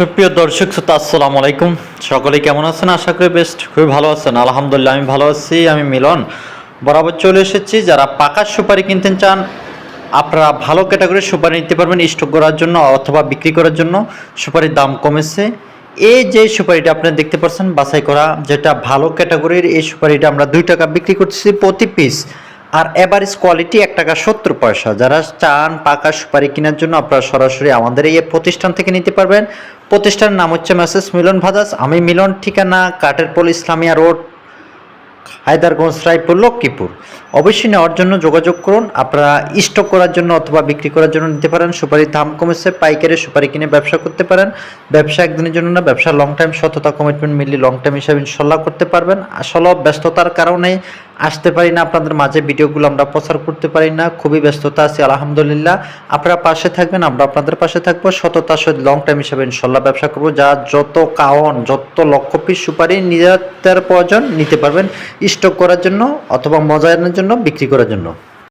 সুপ্রিয় দর্শক শ্রোতা, আসসালামু আলাইকুম। সকলে কেমন আছেন? আশা করি বেস্ট খুবই ভালো আছেন। আলহামদুলিল্লাহ, আমি ভালো আছি। আমি মিলন। বরাবর চলে এসেছি। যারা পাকা সুপারি কিনতে চান, আপনারা ভালো ক্যাটাগরির সুপারি নিতে পারবেন স্টক করার জন্য অথবা বিক্রি করার জন্য। সুপারির দাম কমেছে। এই যে সুপারিটা আপনি দেখতে পাচ্ছেন, বাছাই করা যেটা ভালো ক্যাটাগরির, এই সুপারিটা আমরা দুই টাকা বিক্রি করছি প্রতি পিস। আর এভারেজ কোয়ালিটি এক টাকা সত্তর পয়সা। যারা চান পাকা সুপারি কেনার জন্য আপনারা সরাসরি আমাদের এই প্রতিষ্ঠান থেকে নিতে পারবেন। প্রতিষ্ঠানের নাম হচ্ছে মেসেজ মিলন ভাদাস। আমি মিলন ঠিকানা কাটেরপোল ইসলামিয়া রোড, হায়দারগঞ্জ, রায়পুর, লক্ষ্মীপুর। অবশ্যই নেওয়ার জন্য যোগাযোগ করুন। আপনারা স্টক করার জন্য অথবা বিক্রি করার জন্য নিতে পারেন। সুপারির দাম কমেছে, পাইকারি সুপারি কিনে ব্যবসা করতে পারেন। ব্যবসা একদিনের জন্য না, ব্যবসা লং টাইম সততা কমিটমেন্ট মিলি লং টাইম হিসাবে ইনশাল্লাহ করতে পারবেন। আসলে ব্যস্ততার কারণে আসতে পারি না, আপনাদের মাঝে ভিডিওগুলো আমরা প্রচার করতে পারি না, খুবই ব্যস্ততা আছি, আলহামদুলিল্লাহ। আপনারা পাশে থাকবেন, আমরা আপনাদের পাশে থাকব। সততার সহিত লং টাইম হিসাবে ইনশাল্লাহ ব্যবসা করব। যা যত কাওন যত লক্ষ পিস সুপারি নিজেদের প্রয়োজন নিতে পারবেন স্টক করার জন্য অথবা মজা জন্য, বিক্রি করার জন্য।